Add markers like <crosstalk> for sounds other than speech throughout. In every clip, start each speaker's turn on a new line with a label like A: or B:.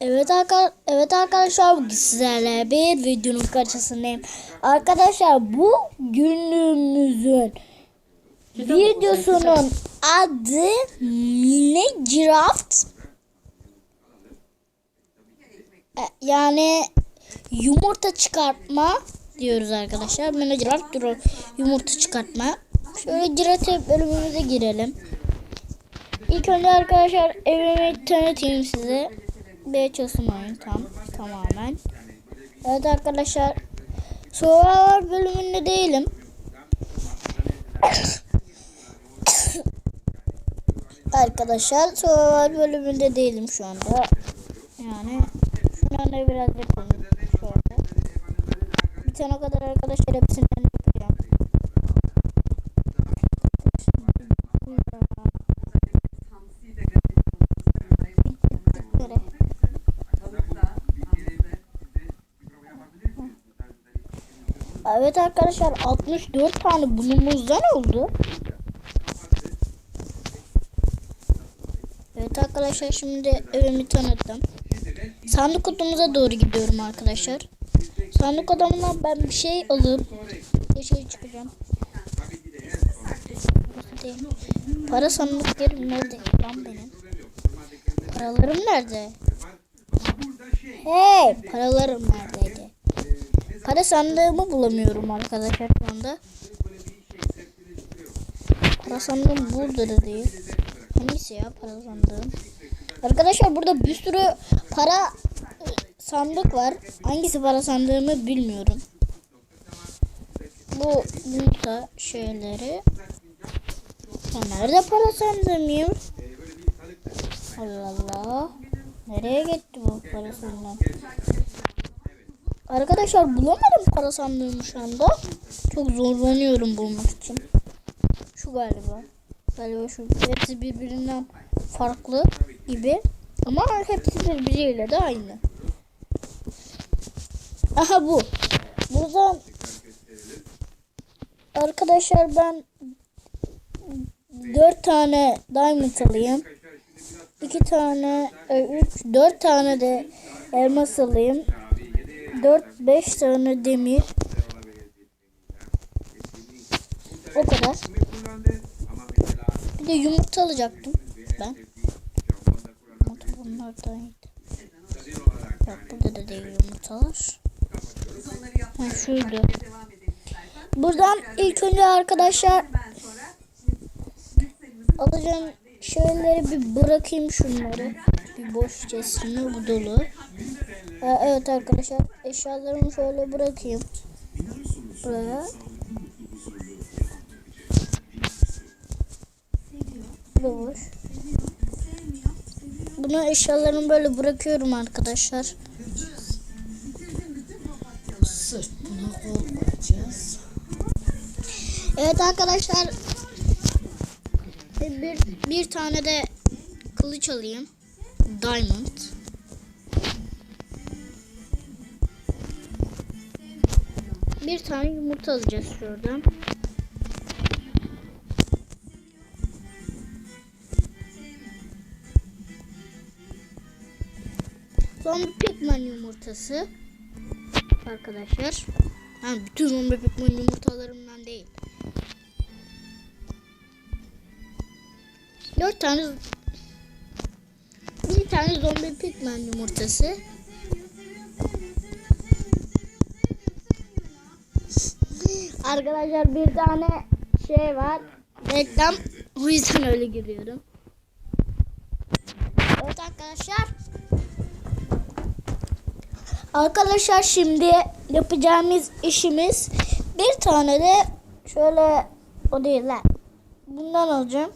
A: Evet arkadaşlar, evet arkadaşlar bugün sizlerle bir videonun karşısındayım. Arkadaşlar bu günümüzün videosunun adı Minecraft. E, Yani yumurta çıkartma diyoruz arkadaşlar. Minecraft dur- yumurta çıkartma. Şöyle girate bölümümüze girelim. İlk önce arkadaşlar evimi tanıtayım size. Bir çalışmayın tam tamamen. Evet arkadaşlar Survivor bölümünde değilim. arkadaşlar Survivor bölümünde değilim şu anda. Yani şu anda biraz yapalım. Bir tane kadar arkadaşlar hepsinden Evet arkadaşlar 64 tane bunumuzdan oldu. Evet arkadaşlar şimdi evimi tanıttım. Sandık kutumuza doğru gidiyorum arkadaşlar. Sandık odamından ben bir şey alıp dışarı çıkacağım. Burası değil. Para sandık yerim nerede lan benim? Paralarım nerede? Hey paralarım neredeydi? Para sandığımı bulamıyorum arkadaşlar şu anda. Para sandığım burada da değil. Hangisi ya para sandığım? Arkadaşlar burada bir sürü para e, sandık var. Hangisi para sandığımı bilmiyorum. Bu yumurta şeyleri. Nerede para sandığım ya? Allah Allah. Nereye gitti bu para sandığım? Arkadaşlar bulamadım para sandığımı şu anda. Çok zorlanıyorum bulmak için. Şu galiba. Galiba şu. Hepsi birbirinden farklı gibi. Ama hepsi birbiriyle de aynı. Aha bu. Buradan arkadaşlar ben dört tane diamond alayım. iki tane, e, üç, dört tane de elmas alayım. 4-5 tane demir. O kadar. Bir de yumurta alacaktım ben. Yumurta bunlardaydı. Yok burada da değil yumurtalar. Ha şuydu. Buradan ilk önce arkadaşlar alacağım şeyleri bir bırakayım şunları. Bir boş chest'ini bu dolu. Ha, evet arkadaşlar eşyalarımı şöyle bırakayım. Buraya. Boş. Bunu eşyalarımı böyle bırakıyorum arkadaşlar.
B: Buna.
A: Evet arkadaşlar bir, bir tane de kılıç alayım. Diamond. Bir tane yumurta alacağız şuradan. Zombi pigman yumurtası. Arkadaşlar. Yani bütün zombi pigman yumurtalarımdan değil. Dört tane bir tane zombi pigman yumurtası. Arkadaşlar bir tane şey var. Reklam. O yüzden öyle giriyorum. Evet arkadaşlar. Arkadaşlar şimdi yapacağımız işimiz bir tane de şöyle o değil lan. Bundan alacağım.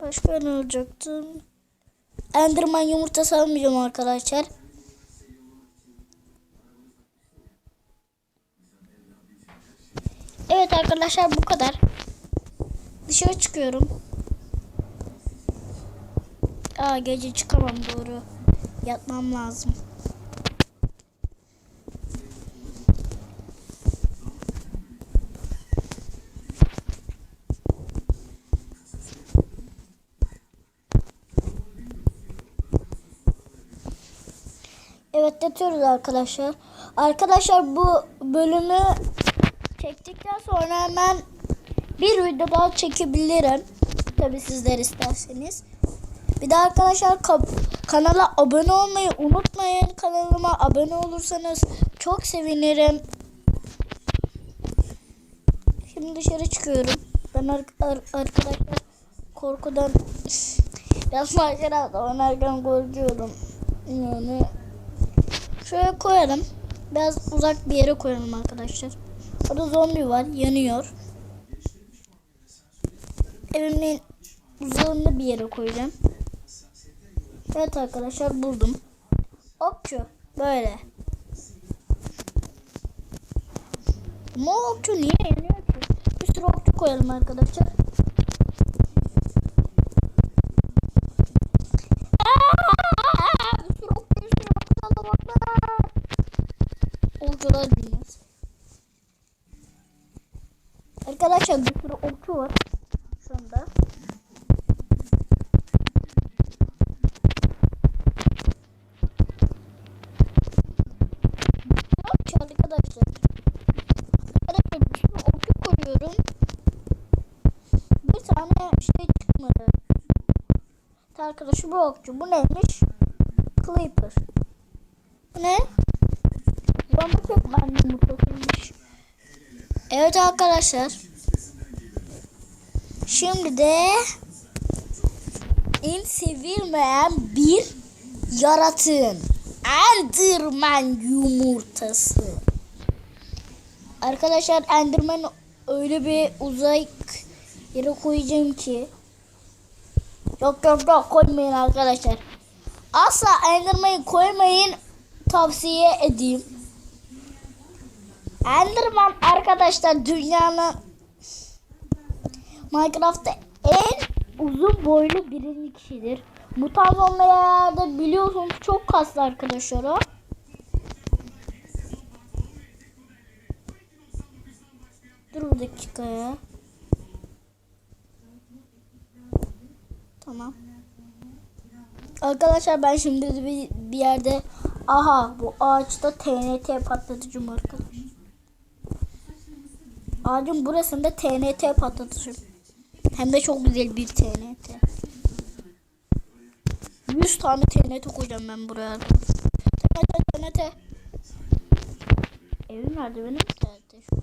A: Başka ne alacaktım? Enderman yumurtası almayacağım arkadaşlar. Evet arkadaşlar bu kadar. Dışarı çıkıyorum. Aa gece çıkamam doğru. Yatmam lazım. Evet yatıyoruz arkadaşlar. Arkadaşlar bu bölümü çektikten sonra hemen bir video çekebilirim. Tabi sizler isterseniz. Bir de arkadaşlar ka- kanala abone olmayı unutmayın. Kanalıma abone olursanız çok sevinirim. Şimdi dışarı çıkıyorum. Ben ar- ar- arkadaşlar korkudan biraz macerada oynarken korkuyorum. Yani şöyle koyalım. Biraz uzak bir yere koyalım arkadaşlar. Orada zombi var. Yanıyor. Evimin uzağında bir yere koyacağım. Evet arkadaşlar buldum. Okçu. Böyle. Ama okçu niye yanıyor ki? Bir sürü okçu koyalım arkadaşlar. Aa! Bir sürü okçu, bir sürü okçu alamaklar. Okçular dünyası. Arkadaşlar bir sürü okçu var. Şu anda. Arkadaşlar. Arkadaşlar bir okçu koyuyorum. Bir tane şey çıkmadı. Arkadaşlar bu okçu. Bu neymiş? Clipper. Bu ne? Bana çok ben yumurtasıymış. Evet arkadaşlar. Şimdi de en sevilmeyen bir yaratığın Enderman yumurtası. Arkadaşlar Enderman öyle bir uzak yere koyacağım ki Yok yok yok koymayın arkadaşlar. Asla Enderman'ı koymayın tavsiye edeyim. Enderman arkadaşlar dünyanın Minecraft'ta en uzun boylu birinci kişidir. Mutant olmayanlarda biliyorsunuz çok kaslı arkadaşlar o. Dur bir dakika ya. Tamam. Arkadaşlar ben şimdi bir, bir yerde aha bu ağaçta TNT patlatıcım arkadaşlar. Ağacın burasında TNT patlatıcım. Hem de çok güzel bir TNT. 100 tane TNT koyacağım ben buraya. TNT TNT. Evim nerede benim? TNT şu.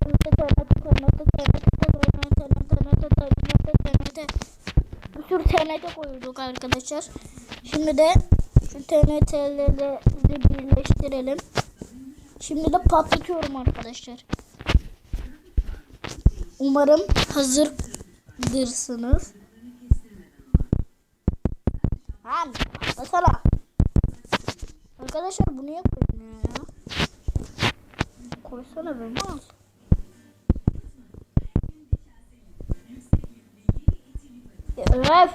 A: TNT TNT TNT TNT TNT TNT Bir sürü TNT koyduk arkadaşlar. Şimdi de şu TNT'leri birleştirelim. Şimdi de patlatıyorum arkadaşlar. Umarım hazırdırsınız. Lan patlasana. Arkadaşlar bu niye koymuyor ya? Koysana be mal. Ya öf.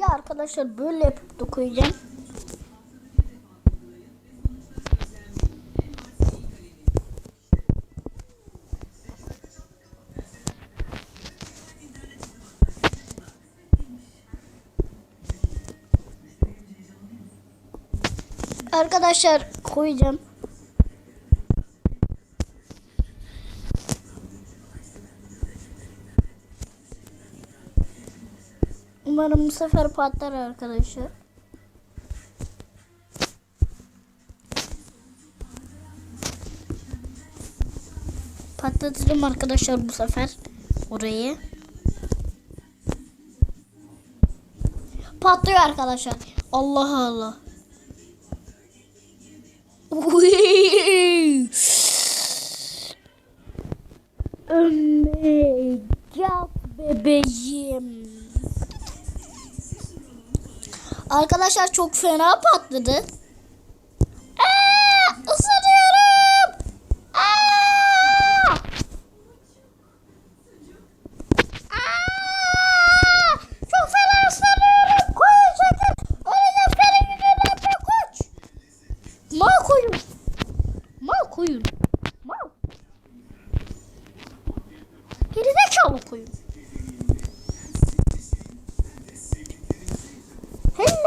A: Ya arkadaşlar böyle yapıp da. Arkadaşlar koyacağım. Umarım bu sefer patlar arkadaşlar. Patlatırım arkadaşlar bu sefer orayı. Patlıyor arkadaşlar. Allah Allah. God bebeğim. Arkadaşlar çok fena patladı.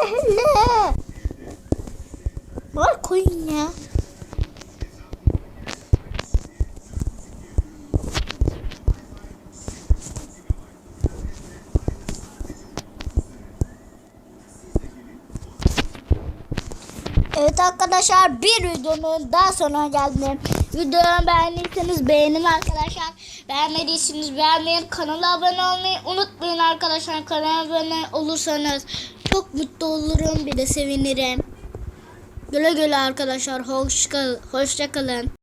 A: <laughs> Allah. Var koyun ya. Evet arkadaşlar bir videonun daha sonuna geldim. Videomu beğendiyseniz beğenin arkadaşlar. Beğenmediyseniz beğenmeyin. Kanala abone olmayı unutmayın arkadaşlar. Kanala abone olursanız çok mutlu olurum. Bir de sevinirim. Güle güle arkadaşlar. Hoşça, hoşça kalın.